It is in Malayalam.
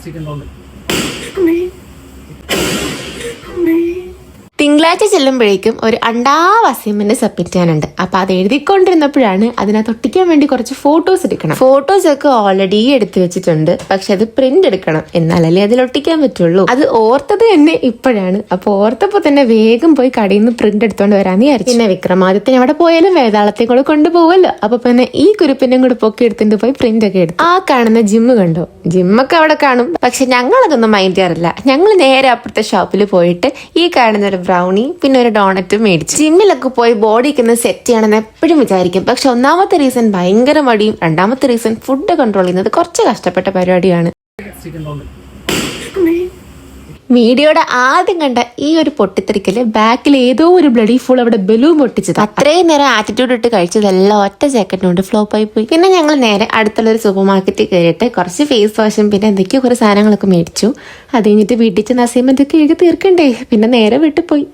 Second moment. തിങ്കളാഴ്ച ചെല്ലുമ്പോഴേക്കും ഒരു അണ്ടാവ് അസൈൻമെന്റ് സബ്മിറ്റ് ചെയ്യാനുണ്ട് അപ്പൊ അത് എഴുതിക്കൊണ്ടിരുന്നപ്പോഴാണ് അതിനകത്ത് ഒട്ടിക്കാൻ വേണ്ടി കുറച്ച് ഫോട്ടോസ് എടുക്കണം. ഫോട്ടോസ് ഒക്കെ ഓൾറെഡി എടുത്തു വെച്ചിട്ടുണ്ട്. പക്ഷെ അത് പ്രിന്റ് എടുക്കണം. എന്നാലല്ലേ അതിൽ ഒട്ടിക്കാൻ പറ്റുള്ളൂ. അത് ഓർത്തത് തന്നെ ഇപ്പോഴാണ്. അപ്പൊ ഓർത്തപ്പോ തന്നെ വേഗം പോയി കടയിൽ നിന്ന് പ്രിന്റ് എടുത്തോണ്ട് വരാന്ന് വിചാരിച്ചു. പിന്നെ വിക്രമാദിത്യൻ എവിടെ പോയാലും വേതാളത്തെ കൂടെ കൊണ്ടുപോകുമല്ലോ അപ്പൊ പിന്നെ ഈ കുരുപ്പിന്റെ കൂടെ പൊക്കി എടുത്തിട്ട് പോയി പ്രിന്റ് ഒക്കെ എടുത്തു. ആ കാണുന്ന ജിമ്മ് കണ്ടോ? ജിമ്മൊക്കെ അവിടെ കാണും. പക്ഷെ ഞങ്ങൾ അതൊന്നും മൈൻഡ് ചെയ്യാറില്ല. ഞങ്ങൾ നേരെ അപ്പുറത്തെ ഷോപ്പിൽ പോയിട്ട് ഈ കാണുന്ന ഒരു ബ്രൗണി പിന്നെ ഒരു ഡോണറ്റ് മേടിച്ചു. ജിമ്മിലൊക്കെ പോയി ബോഡി ഒന്ന് സെറ്റ് ചെയ്യണമെന്ന് എപ്പോഴും വിചാരിക്കും. പക്ഷെ ഒന്നാമത്തെ റീസൺ ഭയങ്കര മടിയും രണ്ടാമത്തെ റീസൺ ഫുഡ് കൺട്രോൾ ചെയ്യുന്നത് കുറച്ച് കഷ്ടപ്പെട്ട പരിപാടിയാണ്. വീഡിയോയുടെ ആദ്യം കണ്ട ഈ ഒരു പൊട്ടിത്തെറിക്കൽ ബാക്കിൽ ഏതോ ഒരു ബ്ലഡി ഫുൾ അവിടെ ബലൂൺ പൊട്ടിച്ചത്. അത്രയും നേരം ആറ്റിറ്റ്യൂഡ് ഇട്ട് കഴിച്ചതെല്ലാം ഒറ്റ ജാക്കറ്റ് കൊണ്ട് ഫ്ലോപ്പ് ആയി പോയി. പിന്നെ ഞങ്ങൾ നേരെ അടുത്തുള്ള ഒരു സൂപ്പർ മാർക്കറ്റിൽ കയറിയിട്ട് കുറച്ച് ഫേസ് വാഷും പിന്നെ എന്തൊക്കെയോ കുറേ സാധനങ്ങളൊക്കെ മേടിച്ചു. അത് കഴിഞ്ഞിട്ട് വീട്ടിൽ ചെന്ന് അസൈൻമെന്റ് ഒക്കെ എഴുതി തീർക്കണ്ടേ? പിന്നെ നേരെ വിട്ടുപോയി പോയി.